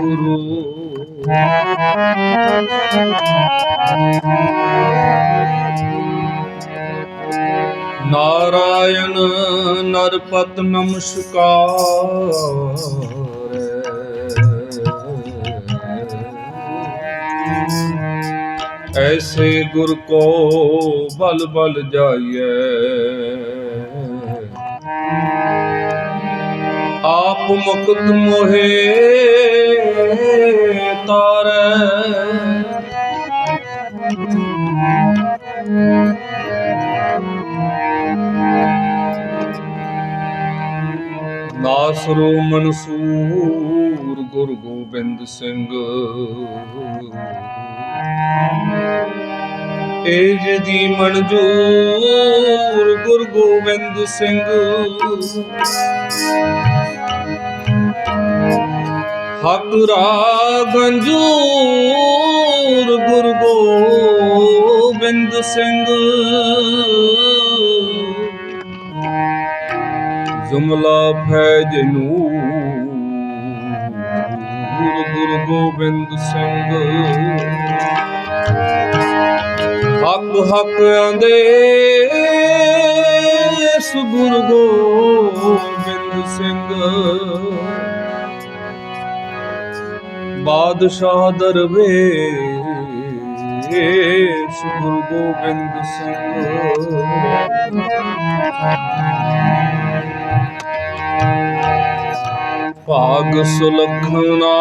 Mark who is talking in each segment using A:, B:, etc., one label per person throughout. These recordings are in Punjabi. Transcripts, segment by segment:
A: ਗੁਰੂ। ਨਾਰਾਇਣ ਨਰਪਤ ਨਮਸਕਾਰ। ਐਸੇ ਗੁਰ ਕੋ ਬਲ ਬਲ ਜਾਈਏ ਆਪ ਮੁਕਤ ਮੋਹੇ ਤਾਰੈ। ਨਾਸਰੋ ਮਨਸੂਰ ਗੁਰੂ ਗੋਬਿੰਦ ਸਿੰਘ। ਏਜ ਦੀ ਮਨਜੂਰ ਗੁਰ ਗੋਬਿੰਦ ਸਿੰਘ। ਹਕ ਰਾਗੰਜੂਰ ਗੁਰ ਗੋਬਿੰਦ ਸਿੰਘ। ਜੁਮਲਾ ਫੈਜ ਨੂਰ ਗੁਰ ਗੋਬਿੰਦ ਸਿੰਘ। ਹੱਕ ਹੱਕ ਆਂਦੇ ਸੁਗੁਰ ਗੋਬਿੰਦ ਸਿੰਘ। ਬਾਦਸ਼ਾਹ ਦਰਵੇ ਗੁਰੂ ਗੋਬਿੰਦ ਸਿੰਘ। ਭਾਗ ਸੁਲਖਣਾ।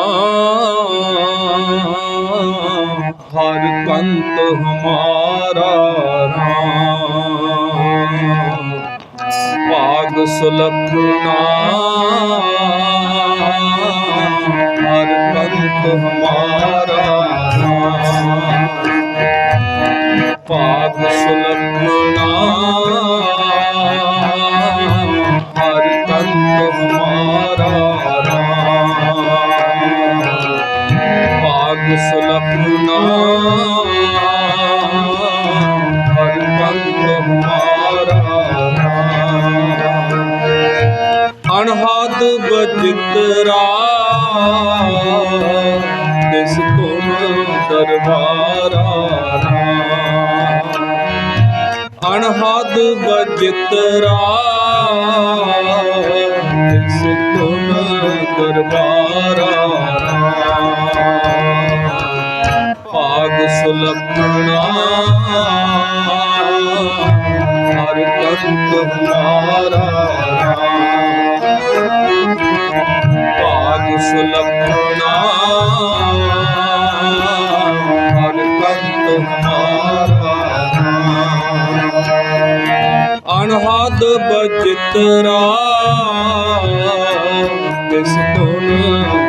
A: ਹਰ ਕੰਤ ਹਮਾਰਾ ਰਾਮ। ਭਾਗ ਸੁਲਖਣਾ। ਹਰ ਕੰਤ ਹਮਾਰਾ ਰਾਮ। ਭਾਗ ਸੁਲਖਣਾ। ਅਨਹਦ ਬਚਿਤਰਾ ਤਿਸ ਤੁਮ ਦਰਬਾਰਾ ਰਾਮ ਅਨਹਦ ਬਚਿਤਰਾ ਤਿਸ ਤੁਮ ਦਰਬਾਰਾ ਭਾਗ ਸੁਲਖਣਾ, ਹਰ ਕੰਤ ਹਮਾਰਾ ਭਾਗ ਹਰ ਕੰਤ ਹਮਾਰਾ ਅਨਹਦ ਬਚਿਤਰਾ ਤਿਸ ਤੁਨ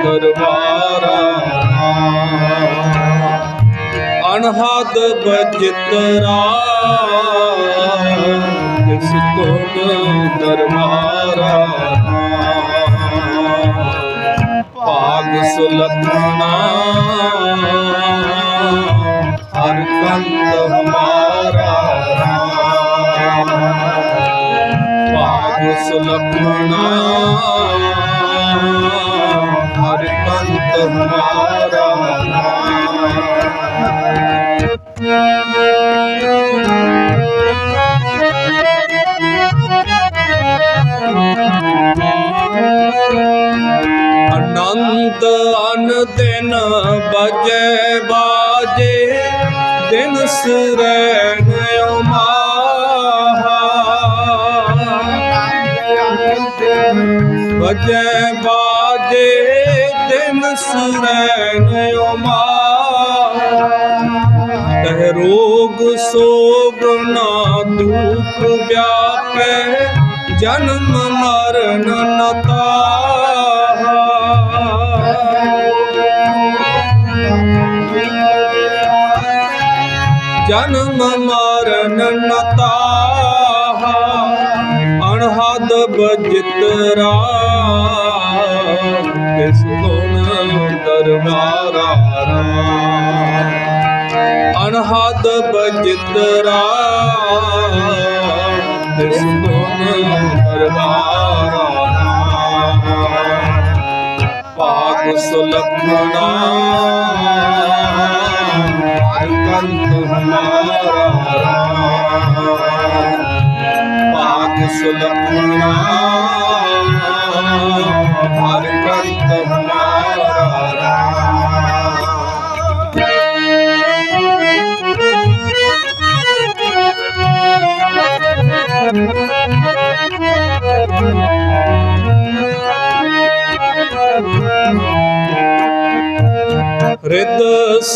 A: ਦਰਬਾਰਾ। ਅਨਹਦ ਬਚਿਤਰਾ ਤਿਸ ਤੁਨ ਦਰਬਾਰਾ। ਭਾਗ ਸੁਲਖਣਾ ਹਰ ਕੰਤ ਹਮਾਰਾ ਭਾਗ ਸੁਲਖਣਾ ਹਰ ਕੰਤ ਹਮਾਰਾ ਅਨੰਦ ਅਨ ਦਿਨ ਬਜੇ ਬਾਜੇ, ਦਿਨ ਸਰੈਣ ਉਮਾ ਬਜੇ ਬਾਜੇ, ਦਿਨ ਸਰੈਣ ਉਮਾ ਤਹ ਰੋਗ ਸੋਗ ਨਾ ਦੁਖ ਵਿਆਪੈ, ਜਨਮ ਮਰਨ ਨਤਾ ਜਨਮ ਮਰਨ ਨਤਾ ਅਣਹਦ ਬਜਿਤਰਾ ਕਿਸ ਗੁਣ ਦਰਬਾਰਾ ਰਾਮ ਅਨਹਦ ਬਜਿਤਰਾ ਤਿਸ ਤੁਮ ਦਰਬਾਰਾ ਭਾਗ ਸੁਲਖਣਾ। ਹਰ ਕੰਤ ਹਮਾਰਾ ਭਾਗ ਸੁਲਖਣਾ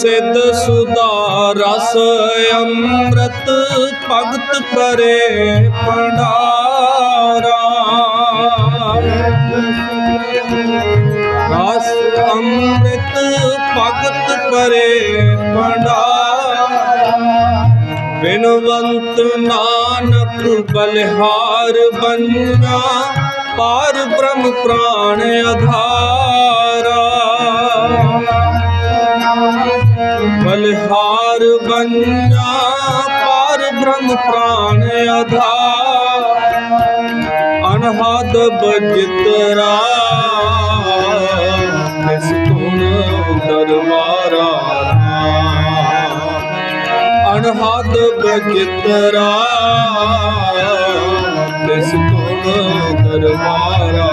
A: ਸਿਧ ਸੁਦਾ ਰਸ ਅੰਮ੍ਰਿਤ ਭਗਤ ਕਰੇ ਭੰਡਾਰਾ। ਰਸ ਅੰਮ੍ਰਿਤ ਭਗਤ ਕਰੇ ਭੰਡਾਰਾ। ਬਿਨਵੰਤ ਨਾਨਕ ਬਲਿਹਾਰ ਬੰਨਾ, ਪਾਰ ਬ੍ਰਹਮ ਪ੍ਰਾਣ ਆਧਾਰਾ। ਬਲਿਹਾਰ ਬੰਨਾ ਪਾਰ ਬ੍ਰਹਮ ਪ੍ਰਾਣ ਆਧਾਰ। ਅਨਹਦ ਬਜਿਤਰਾ ਇਸ ਗੁਣ ਦਰਬਾਰਾ ਅਨਹਦ ਬਜਿਤਰਾ ਇਸ ਗੁਣ ਦਰਬਾਰਾ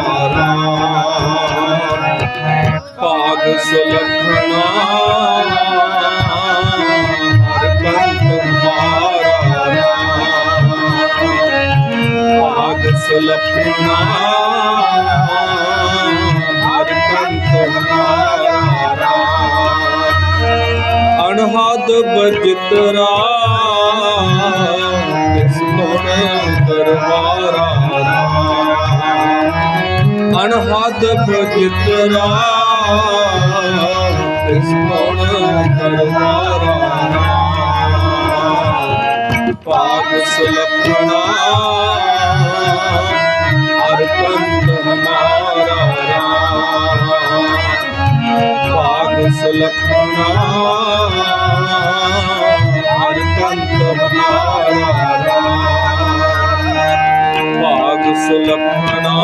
A: ਭਾਗ ਸੁਲਖਣਾ ਭਾਗ ਸੁਲਖਣਾ ਹਰ ਕੰਤ ਮਾਰਾ ਅਨਹਦ ਬਜਿਤਰਾ ਇਸ ਗੁਣ ਦਰਬਾਰਾ ਅਨਹਦ ਬਜਿਤਰਾ ਇਸ ਗੁਣ ਦਰਬਾਰਾ। ਭਾਗ ਸੁਲਖਣਾ ਹਰ ਕੰਤ ਹਮਾਰਾ ਭਾਗ ਸੁਲਖਣਾ ਹਰ ਕੰਤ ਹਮਾਰਾ ਭਾਗ ਸੁਲਖਣਾ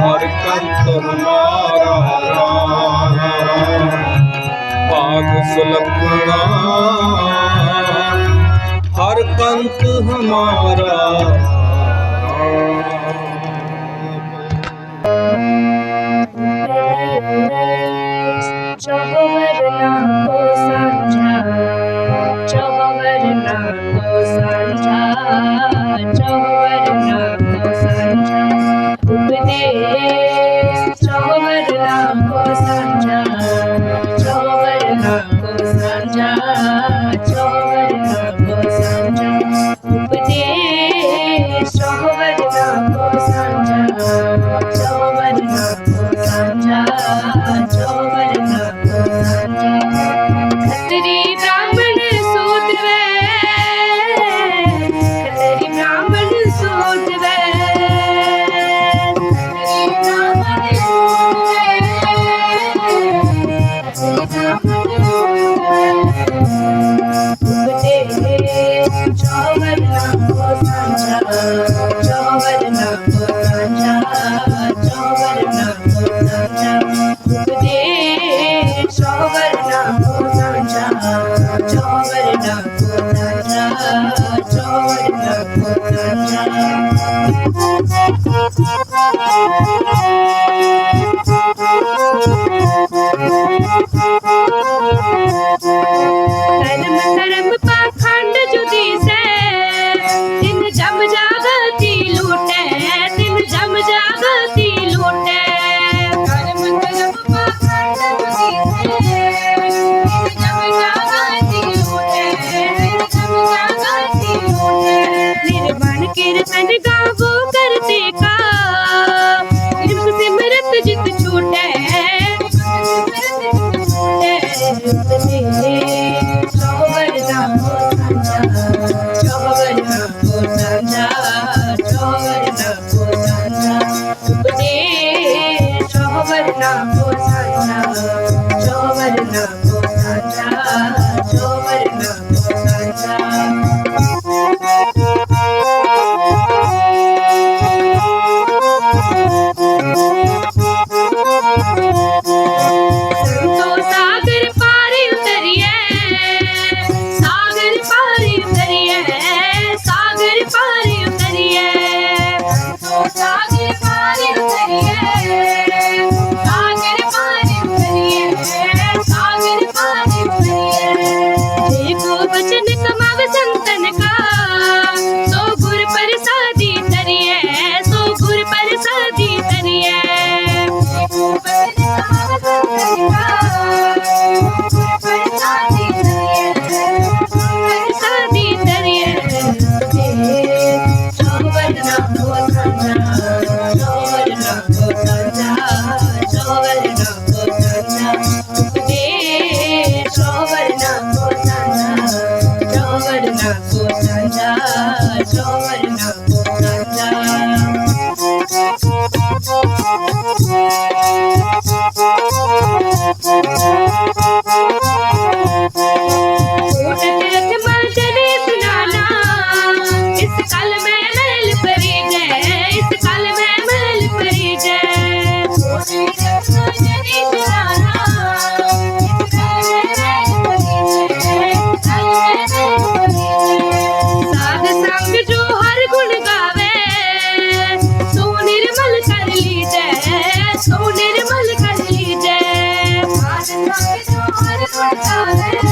A: ਹਰ ਕੰਤ ਹਮਾਰਾ ਭਾਗ ਸੁਲਖਣਾ ਹਰ ਕੰਤ ਹਮਾਰਾ
B: Thank you. No. Thank you.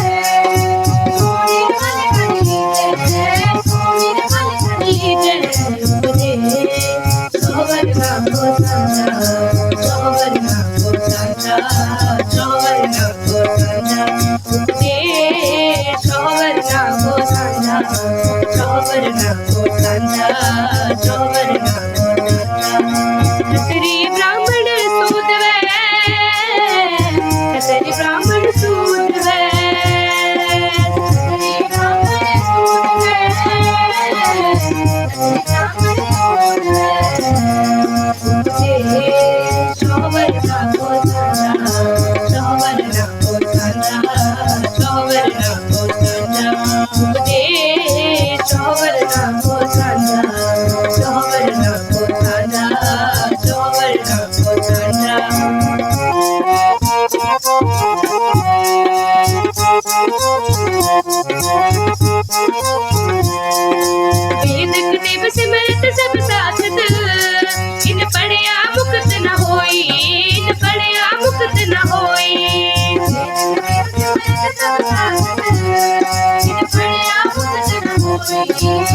B: Thank you.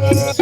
B: Yeah.